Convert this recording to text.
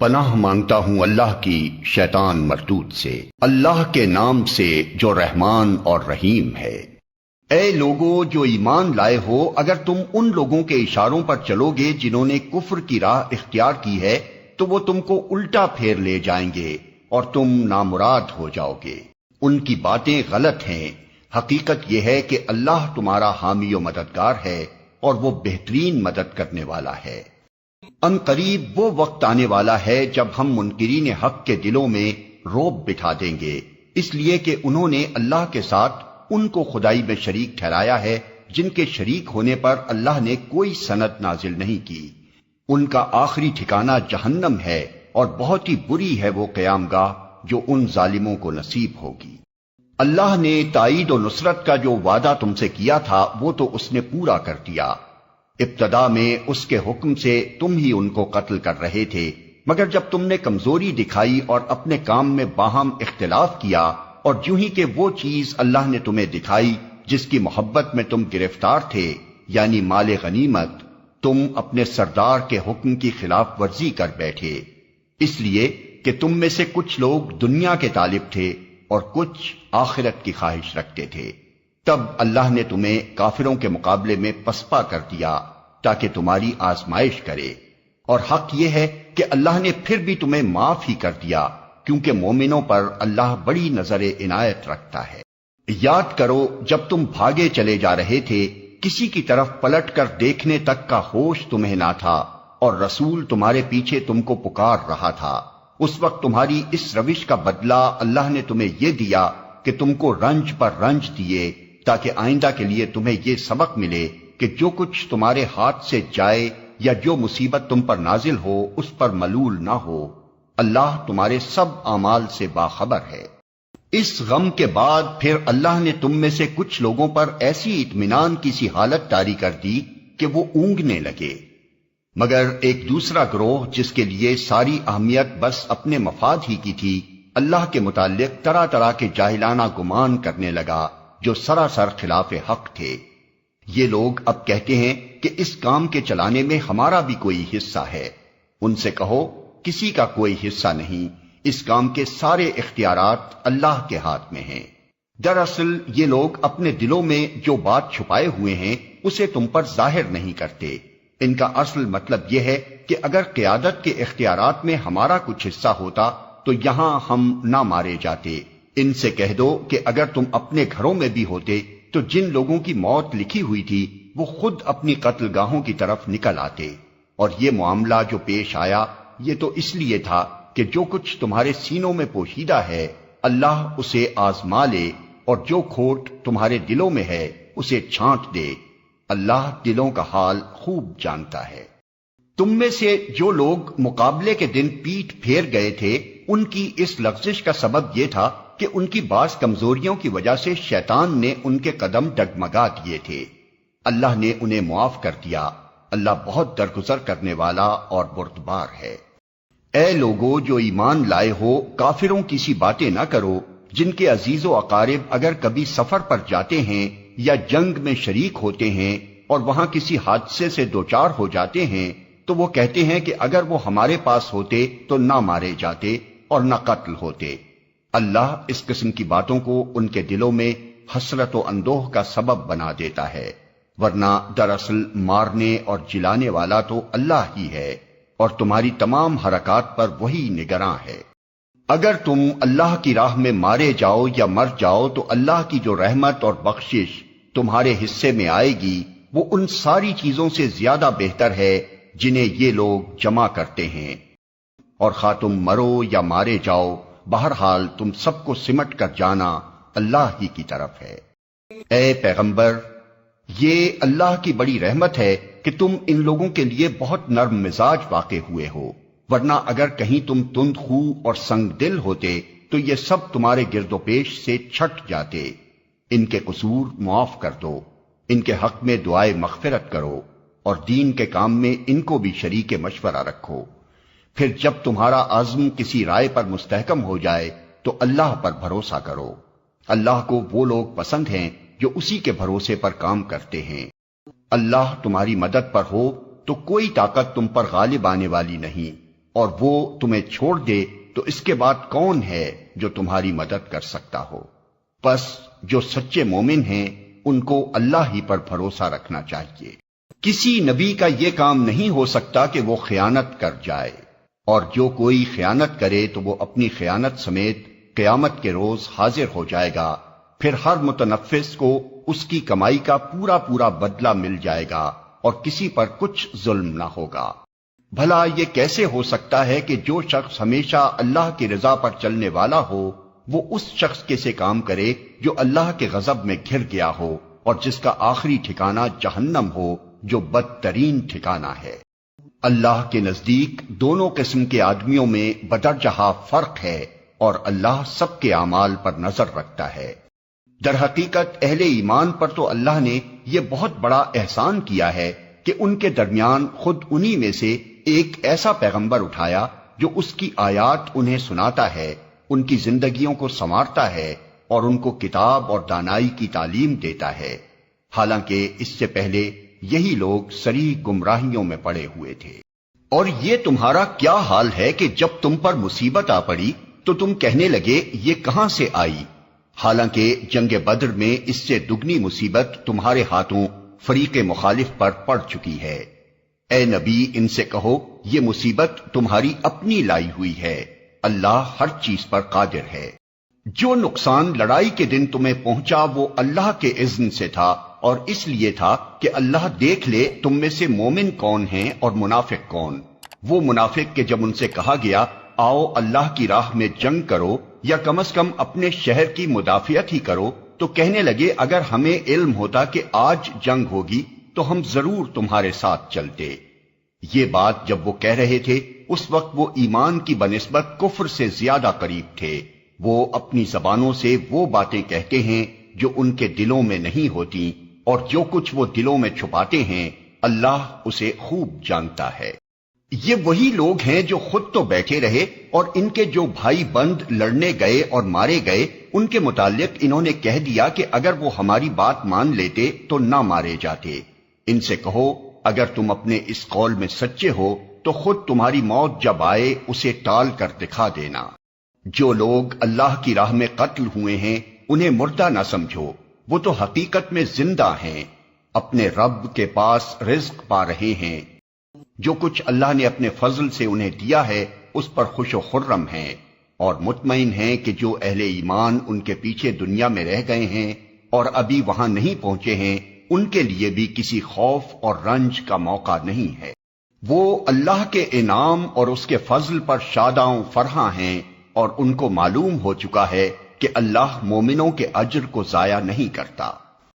پناہ مانگتا ہوں اللہ کی شیطان مردود سے، اللہ کے نام سے جو رحمان اور رحیم ہے۔ اے لوگوں جو ایمان لائے ہو، اگر تم ان لوگوں کے اشاروں پر چلو گے جنہوں نے کفر کی راہ اختیار کی ہے، تو وہ تم کو الٹا پھیر لے جائیں گے اور تم نامراد ہو جاؤ گے۔ ان کی باتیں غلط ہیں۔ حقیقت یہ ہے کہ اللہ تمہارا حامی و مددگار ہے اور وہ بہترین مدد کرنے والا ہے۔ ان قریب وہ وقت آنے والا ہے جب ہم منکرین حق کے دلوں میں روب بٹھا دیں گے۔ اس لیے کہ انہوں نے اللہ کے ساتھ ان کو خدائی میں شریک ٹھہرایا ہے، جن کے شریک ہونے پر اللہ نے کوئی سنت نازل نہیں کی۔ ان کا آخری ٹھکانہ جہنم ہے اور بہت ہی بری ہے وہ قیام گاہ جو ان ظالموں کو نصیب ہوگی۔ اللہ نے تائید و نصرت کا جو وعدہ تم سے کیا تھا، وہ تو اس نے پورا کر دیا۔ ابتدا میں اس کے حکم سے تم ہی ان کو قتل کر رہے تھے، مگر جب تم نے کمزوری دکھائی اور اپنے کام میں باہم اختلاف کیا اور جو ہی کہ وہ چیز اللہ نے تمہیں دکھائی جس کی محبت میں تم گرفتار تھے یعنی مال غنیمت، تم اپنے سردار کے حکم کی خلاف ورزی کر بیٹھے۔ اس لیے کہ تم میں سے کچھ لوگ دنیا کے طالب تھے اور کچھ آخرت کی خواہش رکھتے تھے۔ تب اللہ نے تمہیں کافروں کے مقابلے میں پسپا کر دیا۔ تاکہ تمہاری آزمائش کرے۔ اور حق یہ ہے کہ اللہ نے پھر بھی تمہیں معاف ہی کر دیا، کیونکہ مومنوں پر اللہ بڑی نظر عنایت رکھتا ہے۔ یاد کرو، جب تم بھاگے چلے جا رہے تھے، کسی کی طرف پلٹ کر دیکھنے تک کا ہوش تمہیں نہ تھا، اور رسول تمہارے پیچھے تم کو پکار رہا تھا۔ اس وقت تمہاری اس روش کا بدلہ اللہ نے تمہیں یہ دیا کہ تم کو رنج پر رنج دیے، تاکہ آئندہ کے لیے تمہیں یہ سبق ملے کہ جو کچھ تمہارے ہاتھ سے جائے یا جو مصیبت تم پر نازل ہو، اس پر ملول نہ ہو۔ اللہ تمہارے سب اعمال سے باخبر ہے۔ اس غم کے بعد پھر اللہ نے تم میں سے کچھ لوگوں پر ایسی اطمینان کی سی حالت تاری کر دی کہ وہ اونگنے لگے۔ مگر ایک دوسرا گروہ جس کے لیے ساری اہمیت بس اپنے مفاد ہی کی تھی، اللہ کے متعلق طرح طرح کے جاہلانہ گمان کرنے لگا جو سراسر خلاف حق تھے۔ یہ لوگ اب کہتے ہیں کہ اس کام کے چلانے میں ہمارا بھی کوئی حصہ ہے۔ ان سے کہو، کسی کا کوئی حصہ نہیں۔ اس کام کے سارے اختیارات اللہ کے ہاتھ میں ہیں۔ دراصل یہ لوگ اپنے دلوں میں جو بات چھپائے ہوئے ہیں، اسے تم پر ظاہر نہیں کرتے۔ ان کا اصل مطلب یہ ہے کہ اگر قیادت کے اختیارات میں ہمارا کچھ حصہ ہوتا، تو یہاں ہم نہ مارے جاتے۔ ان سے کہہ دو کہ اگر تم اپنے گھروں میں بھی ہوتے تو جن لوگوں کی موت لکھی ہوئی تھی، وہ خود اپنی قتل گاہوں کی طرف نکل آتے۔ اور یہ معاملہ جو پیش آیا، یہ تو اس لیے تھا کہ جو کچھ تمہارے سینوں میں پوشیدہ ہے، اللہ اسے آزما لے، اور جو کھوٹ تمہارے دلوں میں ہے، اسے چھانٹ دے۔ اللہ دلوں کا حال خوب جانتا ہے۔ تم میں سے جو لوگ مقابلے کے دن پیٹ پھیر گئے تھے ان کی اس لفزش کا سبب یہ تھا کہ ان کی بعض کمزوریوں کی وجہ سے شیطان نے ان کے قدم ڈگمگا دیے تھے۔ اللہ نے انہیں معاف کر دیا۔ اللہ بہت درگزر کرنے والا اور بردبار ہے۔ اے لوگو، جو ایمان لائے ہو، کافروں کی سی باتیں نہ کرو۔ جن کے عزیز و اقارب اگر کبھی سفر پر جاتے ہیں یا جنگ میں شریک ہوتے ہیں اور وہاں کسی حادثے سے دوچار ہو جاتے ہیں، تو وہ کہتے ہیں کہ اگر وہ ہمارے پاس ہوتے تو نہ مارے جاتے۔ اور نہ قتل ہوتے۔ اللہ اس قسم کی باتوں کو ان کے دلوں میں حسرت و اندوہ کا سبب بنا دیتا ہے۔ ورنہ دراصل مارنے اور جلانے والا تو اللہ ہی ہے اور تمہاری تمام حرکات پر وہی نگراں ہے۔ اگر تم اللہ کی راہ میں مارے جاؤ یا مر جاؤ تو اللہ کی جو رحمت اور بخشش تمہارے حصے میں آئے گی، وہ ان ساری چیزوں سے زیادہ بہتر ہے جنہیں یہ لوگ جمع کرتے ہیں۔ اور خواہ تم مرو یا مارے جاؤ، بہرحال تم سب کو سمٹ کر جانا اللہ ہی کی طرف ہے۔ اے پیغمبر، یہ اللہ کی بڑی رحمت ہے کہ تم ان لوگوں کے لیے بہت نرم مزاج واقع ہوئے ہو۔ ورنہ اگر کہیں تم تند خو اور سنگ دل ہوتے، تو یہ سب تمہارے گرد و پیش سے چھٹ جاتے۔ ان کے قصور معاف کر دو، ان کے حق میں دعائے مغفرت کرو، اور دین کے کام میں ان کو بھی شریک مشورہ رکھو۔ پھر جب تمہارا عزم کسی رائے پر مستحکم ہو جائے، تو اللہ پر بھروسہ کرو۔ اللہ کو وہ لوگ پسند ہیں جو اسی کے بھروسے پر کام کرتے ہیں۔ اللہ تمہاری مدد پر ہو، تو کوئی طاقت تم پر غالب آنے والی نہیں۔ اور وہ تمہیں چھوڑ دے، تو اس کے بعد کون ہے جو تمہاری مدد کر سکتا ہو؟ بس جو سچے مومن ہیں، ان کو اللہ ہی پر بھروسہ رکھنا چاہیے۔ کسی نبی کا یہ کام نہیں ہو سکتا کہ وہ خیانت کر جائے۔ اور جو کوئی خیانت کرے تو وہ اپنی خیانت سمیت قیامت کے روز حاضر ہو جائے گا۔ پھر ہر متنفس کو اس کی کمائی کا پورا پورا بدلہ مل جائے گا اور کسی پر کچھ ظلم نہ ہوگا۔ بھلا یہ کیسے ہو سکتا ہے کہ جو شخص ہمیشہ اللہ کی رضا پر چلنے والا ہو، وہ اس شخص کے سے کام کرے جو اللہ کے غضب میں گھر گیا ہو اور جس کا آخری ٹھکانہ جہنم ہو، جو بدترین ٹھکانہ ہے۔ اللہ کے نزدیک دونوں قسم کے آدمیوں میں بدرجہ فرق ہے اور اللہ سب کے اعمال پر نظر رکھتا ہے۔ در حقیقت اہل ایمان پر تو اللہ نے یہ بہت بڑا احسان کیا ہے کہ ان کے درمیان خود انہی میں سے ایک ایسا پیغمبر اٹھایا جو اس کی آیات انہیں سناتا ہے، ان کی زندگیوں کو سنوارتا ہے اور ان کو کتاب اور دانائی کی تعلیم دیتا ہے۔ حالانکہ اس سے پہلے یہی لوگ سری گمراہیوں میں پڑے ہوئے تھے۔ اور یہ تمہارا کیا حال ہے کہ جب تم پر مصیبت آ پڑی، تو تم کہنے لگے، یہ کہاں سے آئی؟ حالانکہ جنگ بدر میں اس سے دگنی مصیبت تمہارے ہاتھوں فریق مخالف پر پڑ چکی ہے۔ اے نبی، ان سے کہو، یہ مصیبت تمہاری اپنی لائی ہوئی ہے۔ اللہ ہر چیز پر قادر ہے۔ جو نقصان لڑائی کے دن تمہیں پہنچا وہ اللہ کے اذن سے تھا اور اس لیے تھا کہ اللہ دیکھ لے تم میں سے مومن کون ہیں اور منافق کون۔ وہ منافق کے جب ان سے کہا گیا، آؤ اللہ کی راہ میں جنگ کرو یا کم از کم اپنے شہر کی مدافعت ہی کرو، تو کہنے لگے، اگر ہمیں علم ہوتا کہ آج جنگ ہوگی، تو ہم ضرور تمہارے ساتھ چلتے۔ یہ بات جب وہ کہہ رہے تھے، اس وقت وہ ایمان کی بنسبت کفر سے زیادہ قریب تھے۔ وہ اپنی زبانوں سے وہ باتیں کہتے ہیں جو ان کے دلوں میں نہیں ہوتی اور جو کچھ وہ دلوں میں چھپاتے ہیں، اللہ اسے خوب جانتا ہے۔ یہ وہی لوگ ہیں جو خود تو بیٹھے رہے اور ان کے جو بھائی بند لڑنے گئے اور مارے گئے، ان کے متعلق انہوں نے کہہ دیا کہ اگر وہ ہماری بات مان لیتے تو نہ مارے جاتے۔ ان سے کہو، اگر تم اپنے اس قول میں سچے ہو تو خود تمہاری موت جب آئے اسے ٹال کر دکھا دینا۔ جو لوگ اللہ کی راہ میں قتل ہوئے ہیں، انہیں مردہ نہ سمجھو۔ وہ تو حقیقت میں زندہ ہیں، اپنے رب کے پاس رزق پا رہے ہیں۔ جو کچھ اللہ نے اپنے فضل سے انہیں دیا ہے، اس پر خوش و خرم ہیں۔ اور مطمئن ہیں کہ جو اہل ایمان ان کے پیچھے دنیا میں رہ گئے ہیں اور ابھی وہاں نہیں پہنچے ہیں، ان کے لیے بھی کسی خوف اور رنج کا موقع نہیں ہے۔ وہ اللہ کے انعام اور اس کے فضل پر شاداں فرحاں ہیں۔ اور ان کو معلوم ہو چکا ہے کہ اللہ مومنوں کے اجر کو ضائع نہیں کرتا۔